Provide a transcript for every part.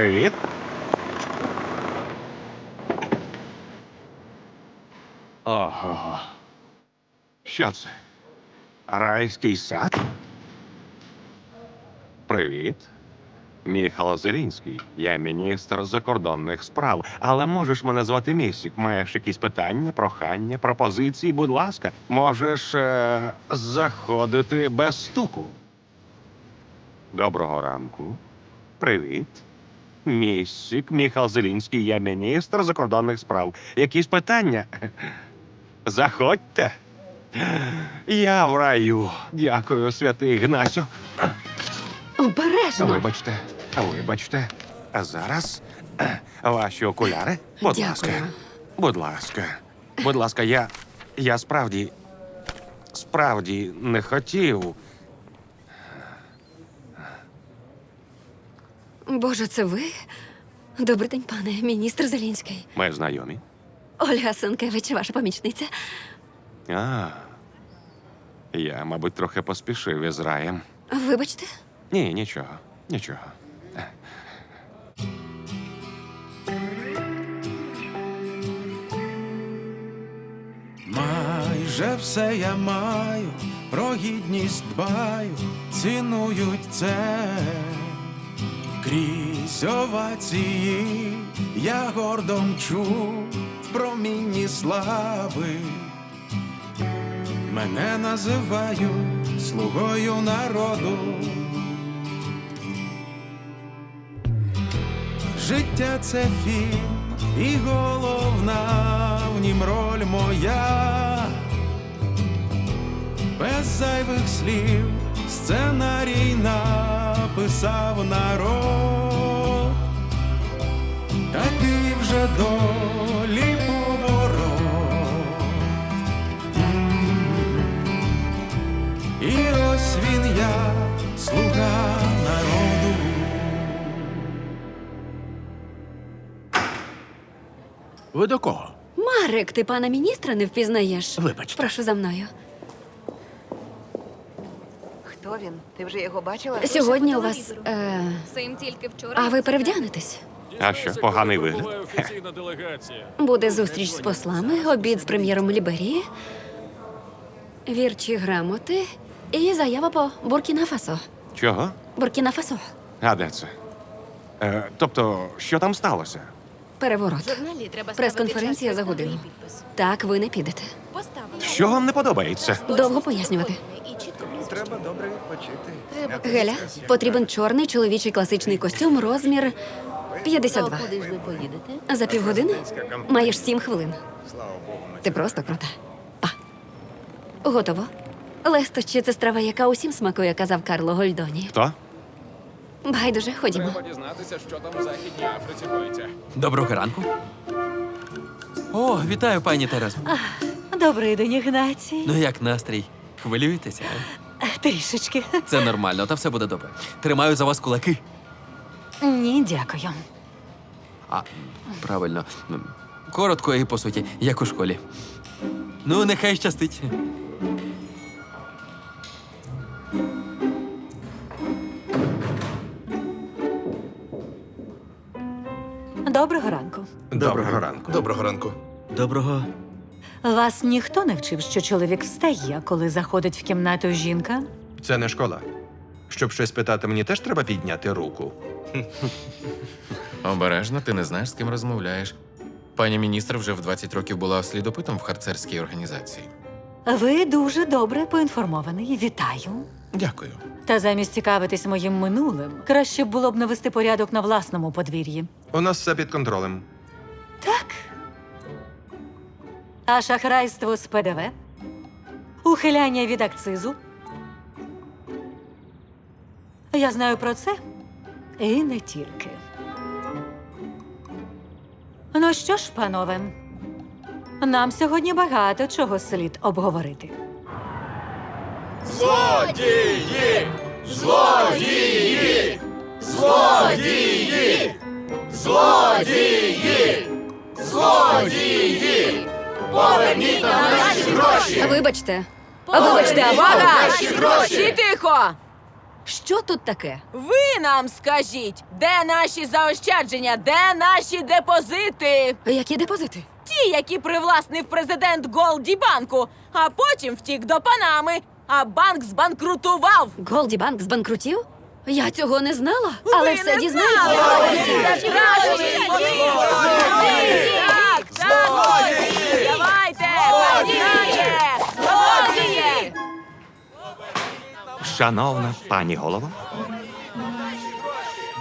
Привіт. Ого. Що це? Райський сад? Привіт. Міхало Зелінський. Я міністр закордонних справ. Але можеш мене звати Місік. Маєш якісь питання, прохання, пропозиції, будь ласка, можеш е- заходити без стуку. Доброго ранку. Привіт. Місік, Міхал Зелінський, я міністр закордонних справ. Якісь питання? Заходьте. Я в раю. Дякую, святий Ігнасю. Обережно. Вибачте, вибачте. А зараз ваші окуляри. Будь Дякую. ласка. Будь ласка. Будь ласка, я. Я справді. Справді не хотів. Боже, це ви? Добрий день, пане міністр Зелінський. Ми знайомі. Ольга Сенкевич, ваша помічниця. А. Я, мабуть, трохи поспішив із раєм. Вибачте, Ні, нічого, нічого. Майже все я маю, про гідність дбаю, цінують це. Крізь овації я гордо мчу в промінні слави. Мене називають слугою народу. Життя це фільм, і головна в нім роль моя. Без зайвих слів сценарій написав народ. Такий вже долі поворот. І ось він я, слуга народу. Ви до кого? Марик, ти пана міністра не впізнаєш. Вибачте. Прошу за мною. Він? Ти вже його бачила? Сьогодні у вас. Е... Сим тільки вчора. А ви перевдягнетесь? А що, поганий вигляд? офіційна делегація. Буде зустріч з послами, обід з прем'єром Ліберії, вірчі грамоти і заява по Буркіна Фасо. Чого? Буркіна Фасо. А де це? Е, тобто, що там сталося? Переворот. Прес-конференція за годину. Так, ви не підете. Що вам не подобається? Довго пояснювати. Треба добре почити. Геля, потрібен чорний чоловічий класичний костюм, розмір 52. Куди ж ви поїдете? За півгодини маєш сім хвилин. Ти просто крута. Па. Готово. Лестощі це страва, яка усім смакує, казав Карло Гольдоні. Хто? Байдуже, ходімо. дізнатися, що там у Західній Африці коїться. Доброго ранку. О, вітаю, пані Терезо. Добрий день, Ігнацій. Ну як настрій? Хвилюєтеся? а? Трішечки. Це нормально, та все буде добре. Тримаю за вас кулаки. Ні, дякую. А, правильно. Коротко і по суті, як у школі. Ну, нехай щастить. Доброго ранку. Доброго ранку. Доброго ранку. Доброго. Вас ніхто не вчив, що чоловік встає, коли заходить в кімнату жінка? Це не школа. Щоб щось питати, мені теж треба підняти руку. Обережно, ти не знаєш, з ким розмовляєш. Пані міністр вже в 20 років була слідопитом в харцерській організації. Ви дуже добре поінформований. Вітаю. Дякую. Та замість цікавитись моїм минулим, краще було б навести порядок на власному подвір'ї. У нас все під контролем. Так. А шахрайство з ПДВ? Ухиляння від акцизу? Я знаю про це і не тільки. Ну що ж, панове, нам сьогодні багато чого слід обговорити. Злодії! Злодії! Злодії! Злодії! Злодії! Поверніть нам наші гроші! Вибачте. Вибачте, увага! наші гроші! тихо! Що тут таке? Ви нам скажіть, де наші заощадження, де наші депозити? Які депозити? Ті, які привласнив президент Голді банку, а потім втік до Панами, а банк збанкрутував. Голді Банк збанкрутів? Я цього не знала, але Ви все не знали? Це так! Давайте! Злодії! Злодії! Шановна пані голова.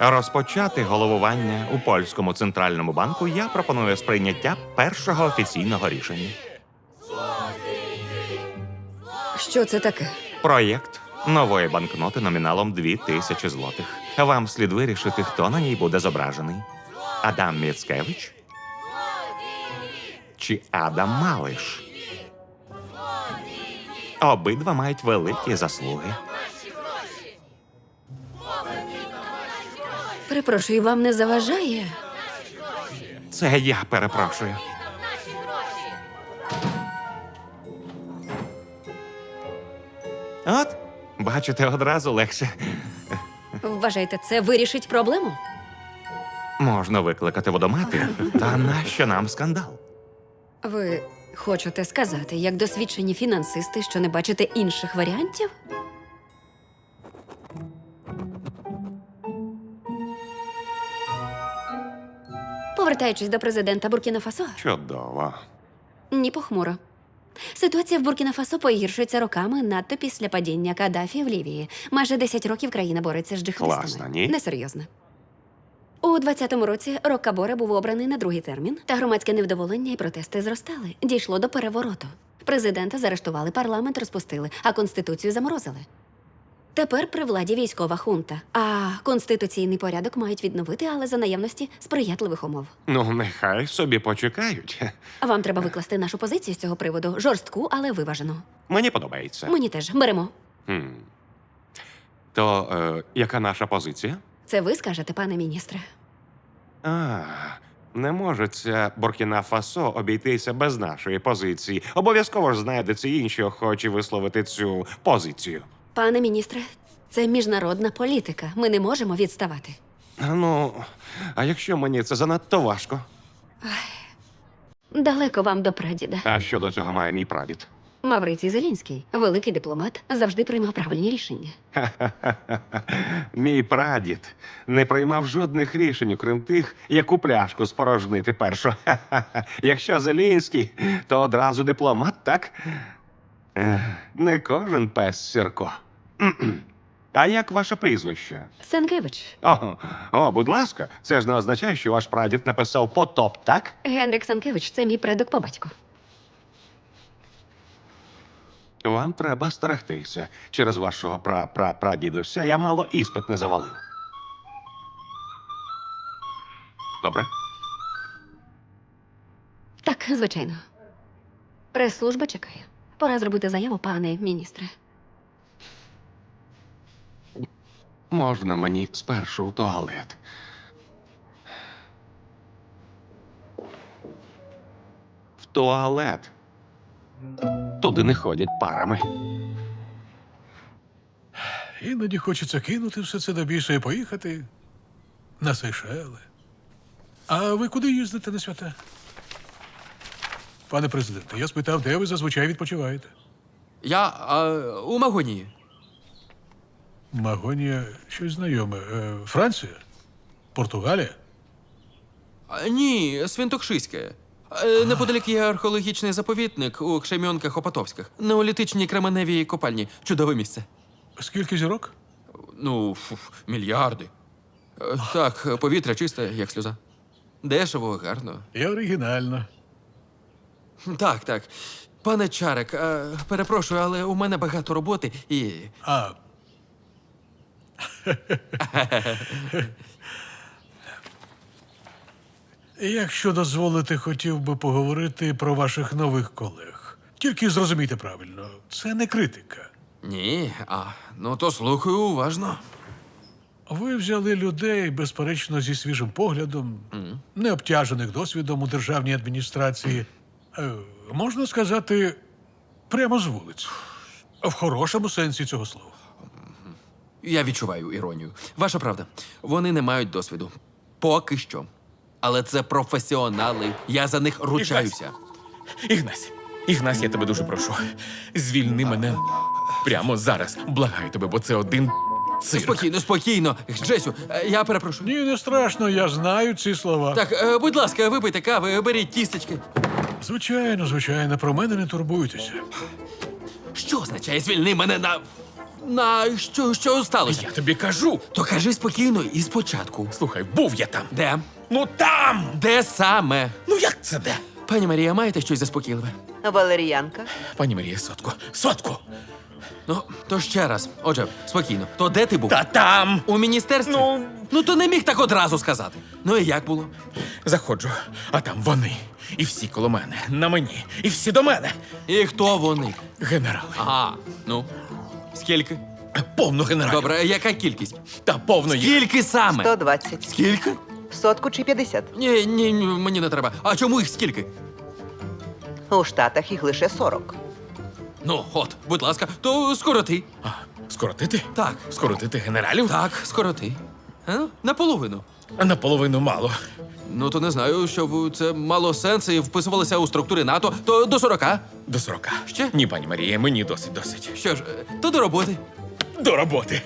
Розпочати головування у польському центральному банку я пропоную з прийняття першого офіційного рішення. Що це таке? Проєкт нової банкноти номіналом 2000 злотих. Вам слід вирішити, хто на ній буде зображений: Адам Міцкевич чи Адам Малиш. Обидва мають великі заслуги. Перепрошую, вам не заважає? Це я перепрошую. От, бачите, одразу легше. Вважаєте, це вирішить проблему? Можна викликати водомати. Та нащо нам скандал? Хочете сказати, як досвідчені фінансисти, що не бачите інших варіантів? Повертаючись до президента Буркіна Фасо, Чудово. ні похмуро. Ситуація в Буркіна Фасо погіршується роками надто після падіння Каддафі в Лівії. Майже 10 років країна бореться з джихадистами. Класно, ні? Несерйозно. У 20-му році Роккаборе був обраний на другий термін, та громадське невдоволення і протести зростали. Дійшло до перевороту. Президента заарештували, парламент розпустили, а конституцію заморозили. Тепер при владі військова хунта. А конституційний порядок мають відновити, але за наявності сприятливих умов. Ну, нехай собі почекають. Вам треба викласти нашу позицію з цього приводу жорстку, але виважену. Мені подобається. Мені теж беремо. Хм. То е, яка наша позиція? Це ви скажете, пане міністре. А, не може ця Буркіна Фасо обійтися без нашої позиції. Обов'язково ж знайдеться інші охочі висловити цю позицію. Пане міністре, це міжнародна політика. Ми не можемо відставати. Ну, а якщо мені це занадто важко? Далеко вам до прадіда. А що до цього має мій прадід? Маврицій Зелінський, великий дипломат, завжди приймав правильні рішення. Мій прадід не приймав жодних рішень, окрім тих, яку пляшку спорожнити першу. Якщо Зелінський, то одразу дипломат, так? Не кожен пес Сірко. А як ваше прізвище? Сенкевич, О, о, будь ласка, це ж не означає, що ваш прадід написав потоп, так? Генрік Сенкевич це мій предок по батьку. Вам треба стерегтися. Через вашого пра-пра-прадідуся я мало іспит не завалив. Добре? Так, звичайно. Прес-служба чекає. Пора зробити заяву, пане міністре. Можна мені спершу в туалет. В туалет. Туди не ходять парами. Іноді хочеться кинути все це до і поїхати на Сейшели. А ви куди їздите на свята? Пане президенте, я спитав, де ви зазвичай відпочиваєте? Я а, у Магонії. Магонія щось знайоме. Е, Франція? Португалія? А, ні, Свинтокшиське. Е, Неподалік є археологічний заповідник у Кшемьонках Опатовських. Неолітичній кременевій копальні. Чудове місце. Скільки зірок? Ну, фу, мільярди. Е, Так, повітря чисте, як сльоза. Дешево, гарно. І оригінально. Так, так. Пане Чарик, е, перепрошую, але у мене багато роботи і. А. Якщо дозволите, хотів би поговорити про ваших нових колег. Тільки зрозумійте правильно, це не критика. Ні, а ну то слухаю уважно. Ви взяли людей, безперечно, зі свіжим поглядом, не обтяжених досвідом у державній адміністрації. Е, можна сказати, прямо з вулиць. В хорошому сенсі цього слова. Я відчуваю іронію. Ваша правда, вони не мають досвіду. Поки що. Але це професіонали. Я за них ручаюся. Ігнась, Ігнась, я тебе дуже прошу. Звільни мене прямо зараз. Благаю тебе, бо це один цирк. Спокійно, спокійно. Джесю, е, я перепрошую. Ні, не страшно, я знаю ці слова. Так, е, будь ласка, випийте кави, беріть тістечки. Звичайно, звичайно, про мене не турбуйтеся. Що означає звільни мене на. На що, що сталося? Я тобі кажу. То кажи спокійно і спочатку. Слухай, був я там. Де? Ну там! Де саме? Ну як це де? Пані Марія, маєте щось заспокійливе? Валеріянка. Пані Марія, сотку. Сотку! Ну, то ще раз. Отже, спокійно. То де ти був? Та там! У міністерстві? Ну. ну то не міг так одразу сказати. Ну і як було? Заходжу, а там вони. І всі коло мене, на мені, і всі до мене. І хто вони? Генерали. Ага, ну. Скільки? Повно генералів. Добре, яка кількість? Та повно їх. Скільки саме? 120. Скільки? Сотку чи 50. Ні, ні, ні, мені не треба. А чому їх скільки? У Штатах їх лише 40. Ну, от, будь ласка, то скороти. А, скоротити? Так, Скоротити генералів? так, скороти. А? Наполовину. А наполовину мало. Ну, то не знаю, щоб це мало сенс і вписувалося у структури НАТО, то до 40. До сорока. Ще? Ні, пані Марія, мені досить досить. Що ж, е, то до роботи. До роботи.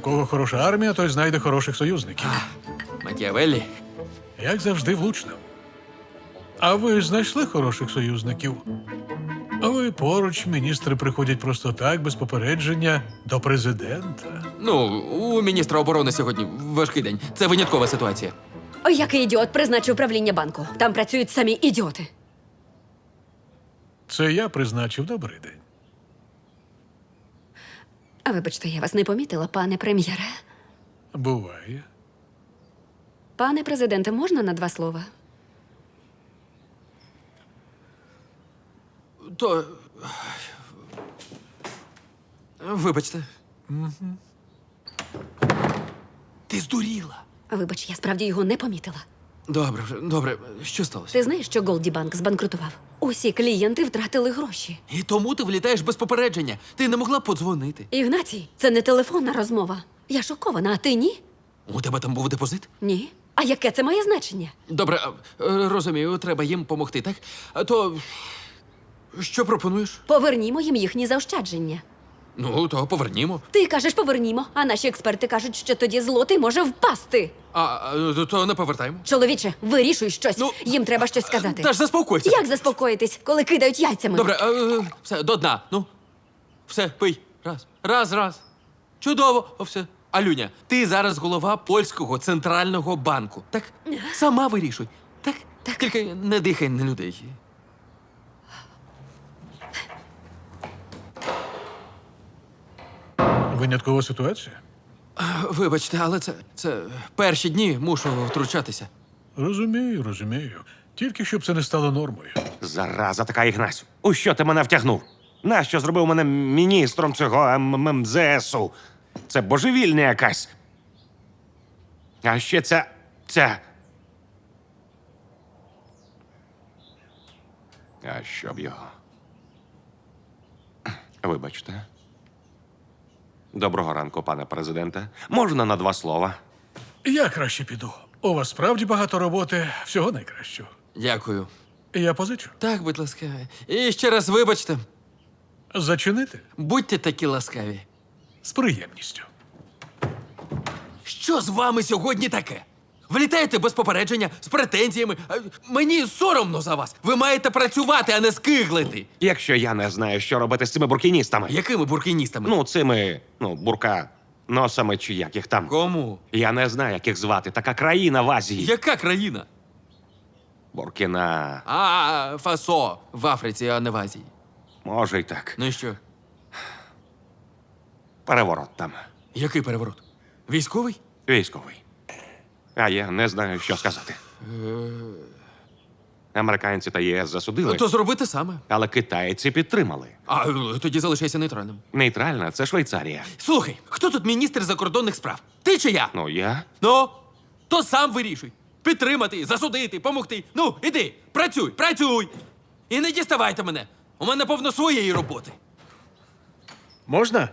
У кого хороша армія, той знайде хороших союзників. Макіавеллі. Як завжди, влучно. А ви знайшли хороших союзників? А ви поруч, міністри приходять просто так, без попередження, до президента. Ну, у міністра оборони сьогодні важкий день. Це виняткова ситуація. Ой, який ідіот призначив управління банку. Там працюють самі ідіоти. Це я призначив добрий день. А вибачте, я вас не помітила, пане прем'єре. Буває. Пане президенте, можна на два слова? То. Вибачте. Ти здуріла. Вибач, я справді його не помітила. Добре, вже, добре. Що сталося? Ти знаєш, що Голді Банк збанкрутував? Усі клієнти втратили гроші. І тому ти влітаєш без попередження. Ти не могла подзвонити. Ігнатій, це не телефонна розмова. Я шокована, а ти ні? У тебе там був депозит? Ні. А яке це має значення? Добре, е, розумію, треба їм помогти, так? А то. Що пропонуєш? Повернімо їм їхні заощадження. Ну, то повернімо. Ти кажеш, повернімо, а наші експерти кажуть, що тоді злотий може впасти. А, а, то не повертаємо. Чоловіче, вирішуй щось. Ну, Їм треба щось сказати. Та ж заспокойся. Як заспокоїтись, коли кидають яйцями? Добре, е, все, до дна. Ну. Все, пий. Раз. Раз, раз. Чудово. О, все. Алюня, ти зараз голова польського центрального банку. Так? Сама вирішуй. Так? Так. Тільки не дихай на людей. Виняткова ситуація? Вибачте, але це, це перші дні мушу втручатися. Розумію, розумію. Тільки щоб це не стало нормою. Зараза така Ігнасю. У що ти мене втягнув? Нащо зробив мене міністром цього ММЗСу? Це божевільня якась. А ще ця. ця. А що б його? Вибачте. Доброго ранку, пане президенте. Можна на два слова? Я краще піду. У вас справді багато роботи, всього найкращого. Дякую. Я позичу. Так, будь ласка. І ще раз вибачте. Зачинити Будьте такі ласкаві. з приємністю. Що з вами сьогодні таке? Влітаєте без попередження, з претензіями. А, Мені соромно за вас. Ви маєте працювати, а не скиглити. Якщо я не знаю, що робити з цими буркіністами. Якими буркіністами? Ну, цими, ну, бурка, носами чи як їх там. Кому? Я не знаю, як їх звати. Така країна в Азії. Яка країна? Буркіна. А, Фасо в Африці, а не в Азії. Може й так. Ну і що? Переворот там. Який переворот? Військовий? Військовий. А я не знаю, що сказати. Американці та ЄС засудили, То зроби те саме. але китайці підтримали. А е, тоді залишайся нейтральним. Нейтральна це Швейцарія. Слухай, хто тут міністр закордонних справ? Ти чи я? Ну, я. Ну, то сам вирішуй. Підтримати, засудити, помогти. Ну, іди, працюй, працюй. І не діставайте мене. У мене повно своєї роботи. Можна?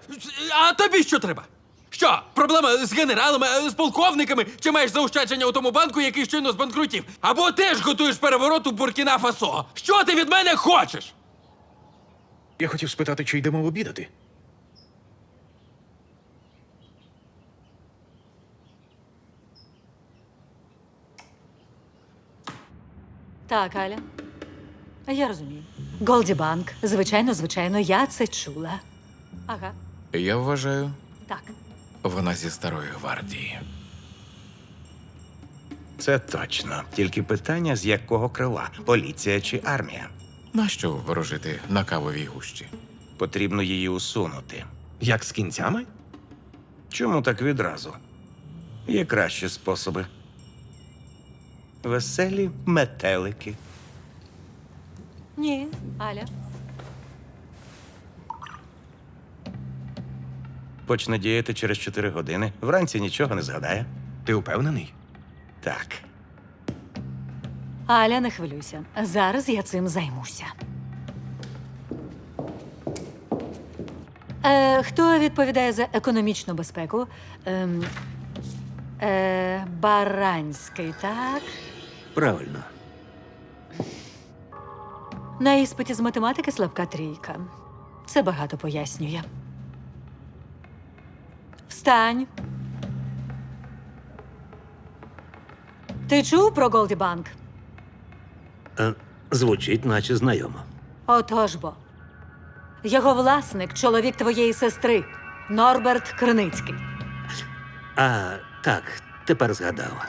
А тобі що треба? Що, проблема з генералами, е, з полковниками? Чи маєш заощадження у тому банку, який щойно збанкрутів? Або теж готуєш переворот у Буркіна Фасо? Що ти від мене хочеш? Я хотів спитати, чи йдемо обідати. Так, Аля. Я розумію. Голді Банк. Звичайно, звичайно, я це чула. Ага, Я вважаю, так. Вона зі старої гвардії. Це точно. Тільки питання, з якого крила поліція чи армія. Нащо ворожити на кавовій гущі? Потрібно її усунути. Як з кінцями? Чому так відразу? Є кращі способи. Веселі метелики. Ні, Аля. Почне діяти через 4 години. Вранці нічого не згадає. Ти впевнений? Так. Аля, не хвилюйся. Зараз я цим займуся. Е, хто відповідає за економічну безпеку? Ем, е, Баранський, так? Правильно. На іспиті з математики слабка трійка. Це багато пояснює. Встань. Ти чув про Голді Банк? Е, звучить, наче знайомо. Отож бо. Його власник, чоловік твоєї сестри, Норберт Криницький. А, так, тепер згадав.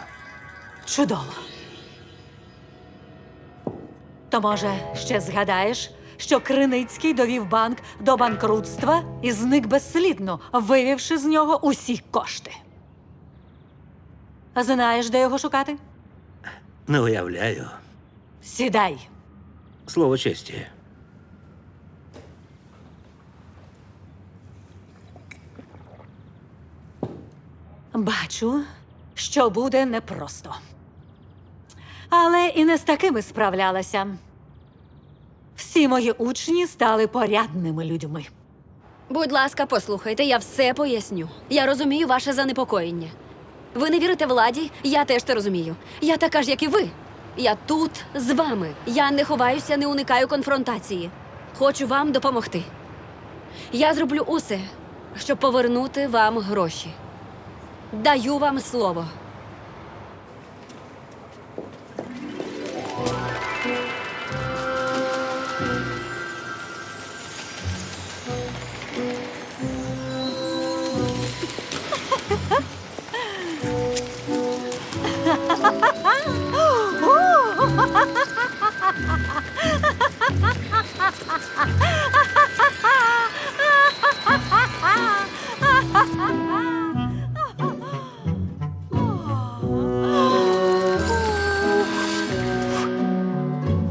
Чудово. То, може, ще згадаєш, що Криницький довів банк до банкрутства і зник безслідно, вивівши з нього усі кошти. А знаєш, де його шукати? Не уявляю. Сідай. Слово честі. Бачу, що буде непросто. Але і не з такими справлялася. Всі мої учні стали порядними людьми. Будь ласка, послухайте, я все поясню. Я розумію ваше занепокоєння. Ви не вірите владі, я теж це розумію. Я така ж, як і ви. Я тут з вами. Я не ховаюся, не уникаю конфронтації. Хочу вам допомогти. Я зроблю усе, щоб повернути вам гроші. Даю вам слово.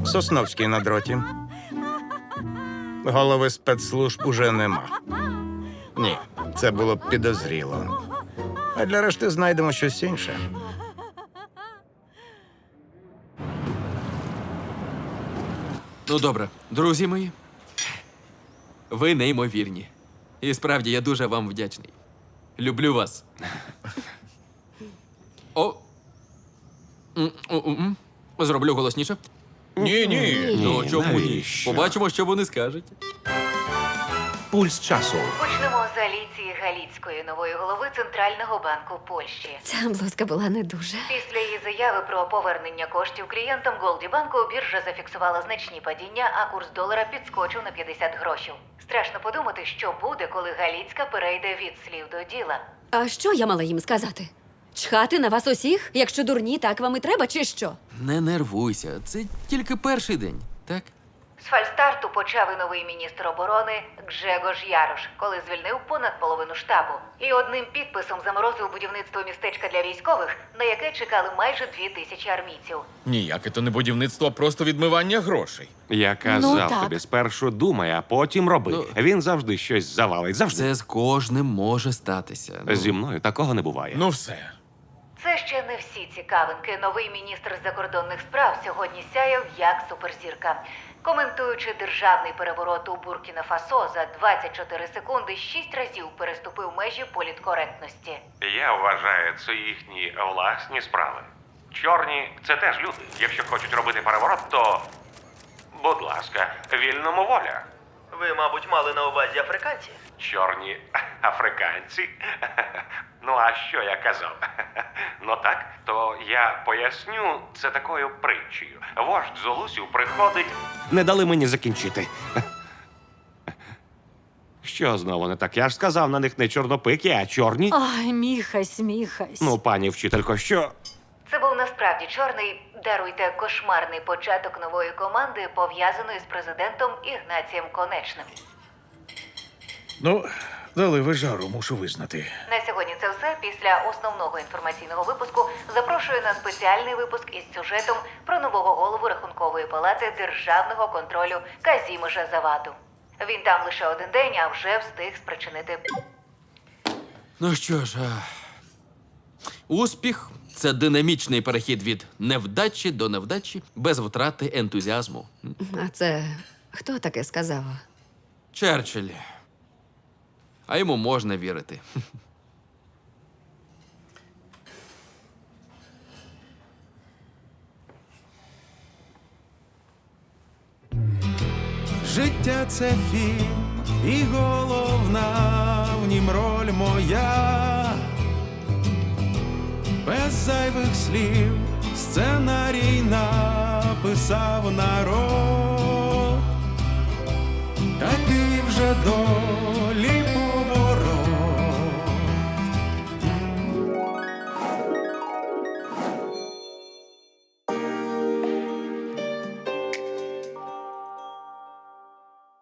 Сосновський на дроті. Голови спецслужб уже нема. Ні, це було підозріло. А для решти знайдемо щось інше. Ну, добре, друзі мої. Ви неймовірні. І справді я дуже вам вдячний. Люблю вас. О. М, м, м. Зроблю голосніше. Ні, ні. Ну, чому ні? навіщо? Побачимо, що вони скажуть. Пульс часу. Почнемо з Аліції Галіцької, нової голови Центрального банку Польщі. Ця блузка була не дуже. Після її заяви про повернення коштів клієнтам Голді банку біржа зафіксувала значні падіння, а курс долара підскочив на 50 грошів. Страшно подумати, що буде, коли Галіцька перейде від слів до діла. А що я мала їм сказати? Чхати на вас усіх? Якщо дурні, так вам і треба, чи що? Не нервуйся, це тільки перший день, так? З фальстарту почав і новий міністр оборони Гжегош Ярош, коли звільнив понад половину штабу. І одним підписом заморозив будівництво містечка для військових, на яке чекали майже дві тисячі армійців. Ніяке то не будівництво, а просто відмивання грошей. Я казав Ну, так. тобі, спершу думай, а потім роби. Ну. Він завжди щось завалить. Завжди. Це з кожним може статися. Ну, Зі мною такого не буває. Ну все. Це ще не всі цікавинки. Новий міністр закордонних справ сьогодні сяяв як суперзірка. Коментуючи державний переворот у Буркіна Фасо за 24 секунди, шість разів переступив межі політкоректності. Я вважаю, це їхні власні справи. Чорні це теж люди. Якщо хочуть робити переворот, то будь ласка, вільному воля. Ви, мабуть, мали на увазі африканців? Чорні африканці. Ну, а що я казав? Ну так, то я поясню це такою притчею. Вождь Золусів приходить. Не дали мені закінчити. Що знову не так? Я ж сказав, на них не чорнопики, а чорні. Ай, міхась, міхась. Ну, пані вчителько, що? Насправді чорний, даруйте, кошмарний початок нової команди, пов'язаної з президентом Ігнацієм Конечним. Ну, дали ви жару, мушу визнати. На сьогодні це все. Після основного інформаційного випуску запрошую на спеціальний випуск із сюжетом про нового голову Рахункової палати державного контролю Казімежа Заваду. Він там лише один день, а вже встиг спричинити Ну що ж, а... успіх це динамічний перехід від невдачі до невдачі без втрати ентузіазму. А це хто таке сказав? Черчилль. А йому можна вірити. Життя це фільм, і головна в нім роль моя без зайвих слів сценарій написав народ, такий вже до.